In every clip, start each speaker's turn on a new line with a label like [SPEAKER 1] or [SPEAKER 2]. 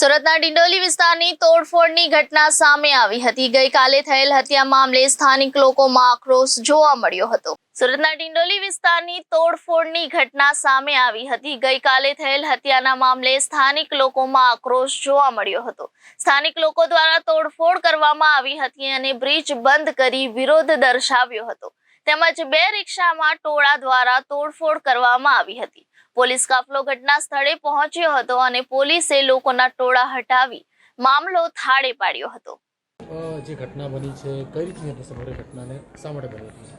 [SPEAKER 1] સુરતના ડિંડોલી વિસ્તારની તોડફોડની ઘટના સામે આવી હતી. ગઈકાલે થયેલ હત્યા મામલે સ્થાનિક લોકોમાં આક્રોશ જોવા મળ્યો હતો. સુરતના ડિંડોલી વિસ્તારની તોડફોડની ઘટના સામે આવી હતી. ગઈકાલે થયેલ હત્યાના મામલે સ્થાનિક લોકોમાં આક્રોશ જોવા મળ્યો હતો. સ્થાનિક લોકો દ્વારા તોડફોડ કરવામાં આવી હતી અને બ્રિજ બંધ કરી વિરોધ દર્શાવ્યો હતો. તેમજ બે રિક્ષામાં ટોળા દ્વારા તોડફોડ કરવામાં આવી હતી. પોલીસ કાફલો ઘટના સ્થળે પહોંચ્યો હતો અને પોલીસે લોકોના ટોળા હટાવી મામલો થાળે પાડ્યો હતો.
[SPEAKER 2] જે ઘટના બની છે કઈ રીતની હતી સમગ્ર ઘટનાને? શા માટે બની હતી?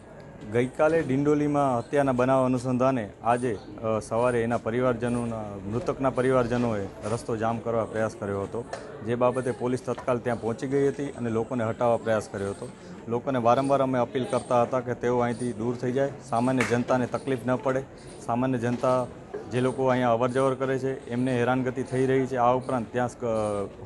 [SPEAKER 3] ગઈકાલે ડિંડોલીમાં હત્યાના બનાવ અનુસંધાને આજે સવારે એના પરિવારજનોના મૃતકના પરિવારજનોએ રસ્તો જામ કરવા પ્રયાસ કર્યો હતો. જે બાબતે પોલીસ તત્કાલ ત્યાં પહોંચી ગઈ હતી અને લોકોને હટાવવા પ્રયાસ કર્યો હતો. લોકોને વારંવાર અમે અપીલ કરતા હતા કે તેઓ અહીંથી દૂર થઈ જાય. સામાન્ય જનતાને તકલીફ ન પડે. સામાન્ય જનતા જે લોકો અહીંયા અવરજવર કરે છે, એમને હેરાનગતિ થઈ રહી છે. આ ઉપરાંત ત્યાં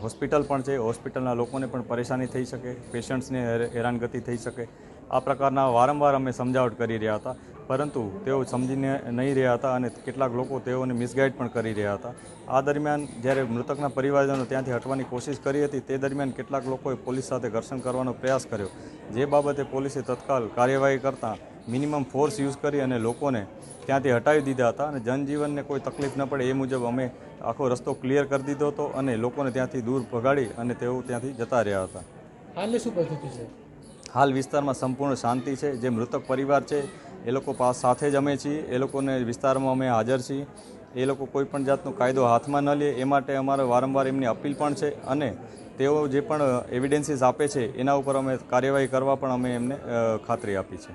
[SPEAKER 3] હોસ્પિટલ પણ છે. હોસ્પિટલના લોકોને પણ પરેશાની થઈ શકે. પેશન્ટ્સને હેરાનગતિ થઈ શકે. આ પ્રકારના વારંવાર અમે સમજાવટ કરી રહ્યા હતા. પરંતુ તેઓ સમજીને નહીં રહ્યા હતા અને કેટલાક લોકો તેઓને મિસગાઈડ પણ કરી રહ્યા હતા. આ દરમિયાન જ્યારે મૃતકના પરિવારજનો ત્યાંથી હટવાની કોશિશ કરી હતી તે દરમિયાન કેટલાક લોકોએ પોલીસ સાથે ઘર્ષણ કરવાનો પ્રયાસ કર્યો. જે બાબતે પોલીસે તત્કાલ કાર્યવાહી કરતાં મિનિમમ ફોર્સ યુઝ કરી અને લોકોને ત્યાંથી હટાવી દીધા હતા અને જનજીવનને કોઈ તકલીફ ન પડે એ મુજબ અમે આખો રસ્તો ક્લિયર કરી દીધો હતો અને લોકોને ત્યાંથી દૂર ભગાડી અને તેઓ ત્યાંથી જતા રહ્યા હતા.
[SPEAKER 2] હાલની શું પરિસ્થિતિ છે?
[SPEAKER 3] હાલ વિસ્તારમાં સંપૂર્ણ શાંતિ છે. જે મૃતક પરિવાર છે એ લોકો પાસ સાથે જ અમે છીએ. એ લોકોને વિસ્તારમાં અમે હાજર છીએ. એ લોકો કોઈ પણ જાતનો કાયદો હાથમાં ન લે, એ માટે અમારે વારંવાર એમની અપીલ પણ છે અને તેઓ જે પણ એવિડન્સીસ આપે છે, એના ઉપર અમે કાર્યવાહી કરવા પણ અમે એમને ખાતરી આપી છે.